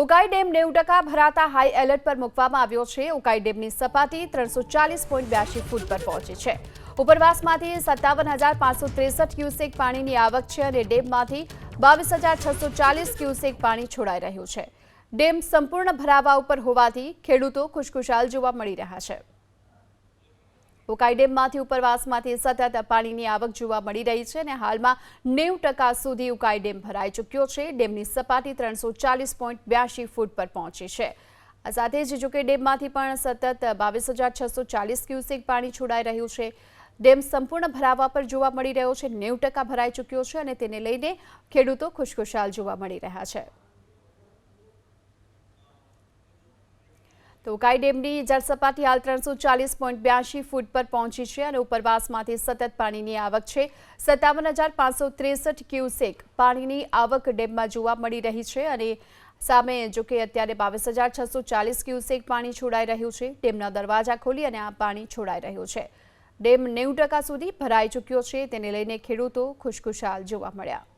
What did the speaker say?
Ukai dam નેવું ટકા ભરાતા હાઈ એલર્ટ પર મૂકવામાં આવ્યો છે. ઉકાઈ ડેમની સપાટી ત્રણસો ચાલીસ પોઈન્ટ બ્યાસી ફૂટ પર પહોંચી છે. ઉપરવાસમાંથી સત્તાવન હજાર પાંચસો ત્રેસઠ ક્યુસેક પાણીની આવક છે અને ડેમમાંથી બાવીસ હજાર છસો ચાલીસ ક્યુસેક પાણી છોડાઈ રહ્યું છે. ડેમ સંપૂર્ણ ભરાવા ઉપર હોવાથી ખેડૂતો ખુશખુશાલ જોવા મળી રહ્યા છે. ઉકાઈ ડેમમાંથી ઉપરવાસમાંથી સતત પાણીની આવક જોવા મળી રહી છે અને હાલમાં નેવું ટકા સુધી ઉકાઈ ડેમ ભરાઈ ચૂક્યો છે. ડેમની સપાટી ત્રણસો ચાલીસ પોઈન્ટ બ્યાસી ફૂટ પર પહોંચી છે. આ સાથે જ જોકે ડેમમાંથી પણ સતત બાવીસ હજાર છસો ચાલીસ ક્યુસેક પાણી છોડાઈ રહ્યું છે. ડેમ સંપૂર્ણ ભરાવા પર જોવા મળી રહ્યો છે. નેવું ટકા ભરાઈ ચૂક્યો છે અને તેને લઈને ખેડૂતો ખુશખુશાલ જોવા મળી રહ્યા છે. તો ઉકાઈ ડેમની જળસપાટી હાલ ત્રણસો ચાલીસ પોઈન્ટ બ્યાસી ફૂટ પર પહોંચી છે અને ઉપરવાસમાંથી સતત પાણીની આવક છે. સત્તાવન હજાર પાંચસો ત્રેસઠ ક્યુસેક પાણીની આવક ડેમમાં જોવા મળી રહી છે અને સામે જો કે અત્યારે બાવીસ હજાર છસો ચાલીસ ક્યુસેક પાણી છોડાઈ રહ્યું છે. ડેમના દરવાજા ખોલી અને આ પાણી છોડાઈ રહ્યું છે. ડેમ નેવું ટકા સુધી ભરાઈ ચૂક્યો છે. તેને લઈને ખેડૂતો ખુશખુશાલ જોવા મળ્યા.